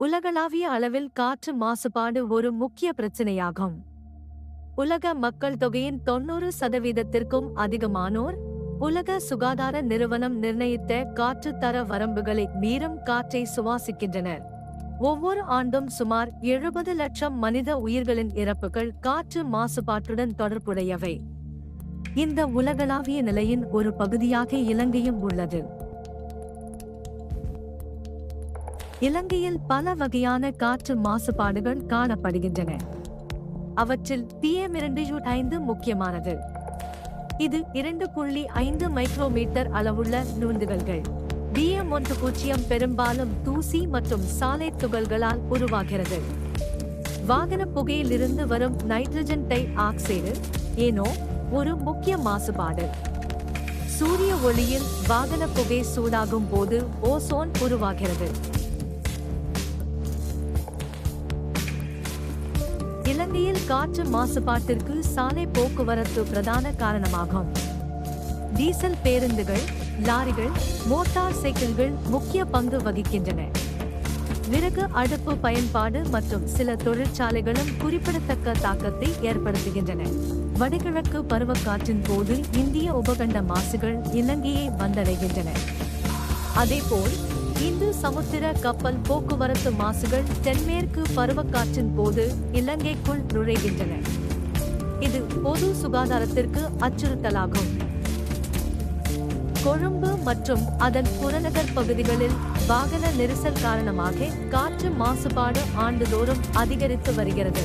உலகளாவிய அளவில் காற்று மாசுபாடு ஒரு முக்கிய பிரச்சினையாகும். உலக மக்கள் தொகையின் தொன்னூறு சதவீதத்திற்கும் அதிகமானோர் உலக சுகாதார நிறுவனம் நிர்ணயித்த காற்று தர வரம்புகளை மீறும் காற்றை சுவாசிக்கின்றனர். ஒவ்வொரு ஆண்டும் சுமார் எழுபது லட்சம் மனித உயிர்களின் இறப்புகள் காற்று மாசுபாட்டுடன் தொடர்புடையவை. இந்த உலகளாவிய நிலையின் ஒரு பகுதியாக இலங்கையும் உள்ளது. இலங்கையில் பல வகையான காற்று மாசுபாடுகள் காணப்படுகின்றன. அவற்றில் பிஎம் இரண்டு ஐந்து முக்கியமானது. இது இரண்டு புள்ளி ஐந்து மைக்ரோமீட்டர் அளவுள்ள நுந்துகள்கள் பிஎம் ஒன்று பூஜ்ஜியம் பெரும்பாலும் தூசி மற்றும் சாலை துகள்களால் உருவாகிறது. வாகன புகையிலிருந்து வரும் நைட்ரஜன் டை ஆக்சைடு ஏனோ ஒரு முக்கிய மாசுபாடு. சூரிய ஒளியில் வாகன புகை சூடாகும் போது ஓசோன் உருவாகிறது. இலங்கையில் காற்று மாசுபாட்டிற்கு சாலை போக்குவரத்து பிரதான காரணமாகும். டீசல் பேருந்துகள் லாரிகள் மோட்டார் சைக்கிள்கள் முக்கிய பங்கு வகிக்கின்றன. விறகு அடுப்பு பயன்பாடு மற்றும் சில தொழிற்சாலைகளும் குறிப்பிடத்தக்க தாக்கத்தை ஏற்படுத்துகின்றன. வடகிழக்கு பருவக்காற்றின் போது இந்திய உபகண்ட மாசுகள் இலங்கையை வந்தடைகின்றன. அதேபோல் இந்து சமுத்திர கப்பல் போக்குவரத்து மாசுகள் தென்மேற்கு பருவக்காற்றின் போது இலங்கைக்குள் நுழைகின்றன. இது பொது சுகாதாரத்திற்கு அச்சுறுத்தலாகும். கொழும்பு மற்றும் அதன் புறநகர் பகுதிகளில் வாகன நெரிசல் காரணமாக காற்று மாசுபாடு ஆண்டுதோறும் அதிகரித்து வருகிறது.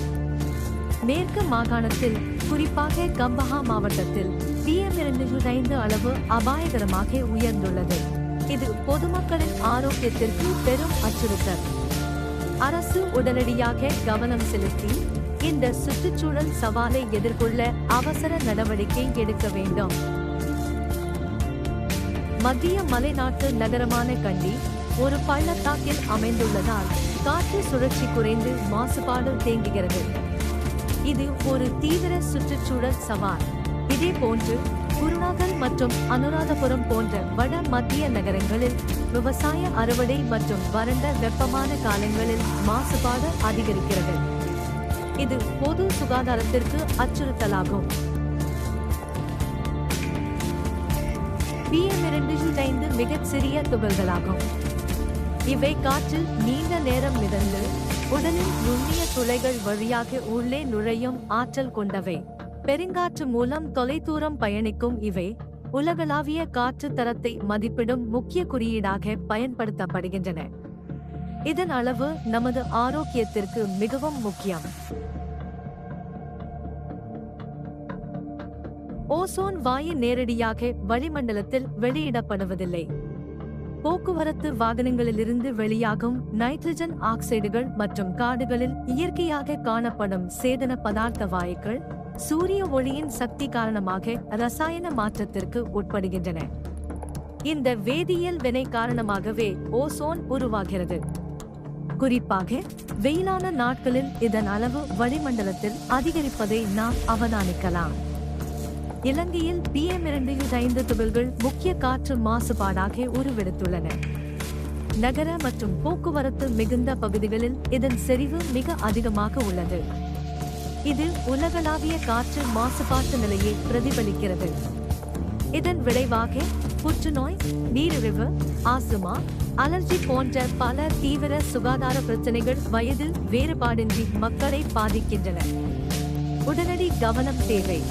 மேற்கு மாகாணத்தில் குறிப்பாக கம்பஹா மாவட்டத்தில் பிஎம் இரண்டு ஐந்து அளவு அபாயகரமாக உயர்ந்துள்ளது. இது பொதுமக்களின் ஆரோக்கியத்திற்கு பெரும் அச்சுறுத்தல். அரசு உடனடியாக கவனம் செலுத்தி இந்த சுற்றுச்சூழல் சவாலை எதிர்கொள்ள அவசர நடவடிக்கை எடுக்க வேண்டும். மத்திய மலைநாட்டு நகரமான கண்டி ஒரு பள்ளத்தாக்கில் அமைந்துள்ளதால் காற்று சுழற்சி குறைந்து மாசுபாடு தேங்குகிறது. இது ஒரு தீவிர சுற்றுச்சூழல் சவால். இதே போன்று குருநாகல் மற்றும் அனுராதபுரம் போன்ற வட மத்திய நகரங்களில் விவசாய அறுவடை மற்றும் வறண்ட வெப்பமான காலங்களில் மாசுபாடு அதிகரிக்கிறது. இது பொது சுகாதாரத்திற்கு அச்சுறுத்தலாகும். பிஎம் இரண்டு ஐந்து மிகச் சிறிய துகள்களாகும். இவை காற்றில் நீண்ட நேரம் மிதந்து உடலில் நுண்ணிய துளைகள் வழியாக உள்ளே நுழையும் ஆற்றல் கொண்டவை. பெருங்காற்று மூலம் தொலைதூரம் பயணிக்கும் இவை உலகளாவிய காற்று தரத்தை மதிப்பிடும் முக்கிய குறியீடாக பயன்படுத்தப்படுகின்றன. இதன் அளவு நமது ஆரோக்கியத்திற்கு மிகவும் முக்கியம். ஓசோன் வாயு நேரடியாக வளிமண்டலத்தில் வெளியிடப்படுவதில்லை. போக்குவரத்து வாகனங்களிலிருந்து வெளியாகும் நைட்ரஜன் ஆக்சைடுகள் மற்றும் காடுகளில் இயற்கையாக காணப்படும் சேதன பதார்த்த வாயுக்கள் சூரிய ஒளியின் சக்தி காரணமாக ரசாயன மாற்றத்திற்கு உட்படுகின்றன. இந்த வேதியியல் வினை காரணமாகவே ஓசோன் உருவாகிறது. குறிப்பாக வெயிலான நாட்களில் இதன் அளவு வளிமண்டலத்தில் அதிகரிப்பதை நாம் அவதானிக்கலாம். இலங்கையில் பிஎம் இரண்டு ஐந்து துகள்கள் முக்கிய காற்று மாசுபாடாக உருவெடுத்துள்ளன. நகர மற்றும் போக்குவரத்து மிகுந்த பகுதிகளில் இதன் செறிவு மிக அதிகமாக உள்ளது. இது உலகளாவிய காற்று மாசுபாட்டு நிலையை பிரதிபலிக்கிறது. இதன் விளைவாக புற்றுநோய் நீரிழிவு ஆசுமா அலர்ஜி போன்ற பல தீவிர சுகாதார பிரச்சனைகள் வயதில் வேறுபாடின்றி மக்களை பாதிக்கின்றன. உடனடி கவனம் தேவை.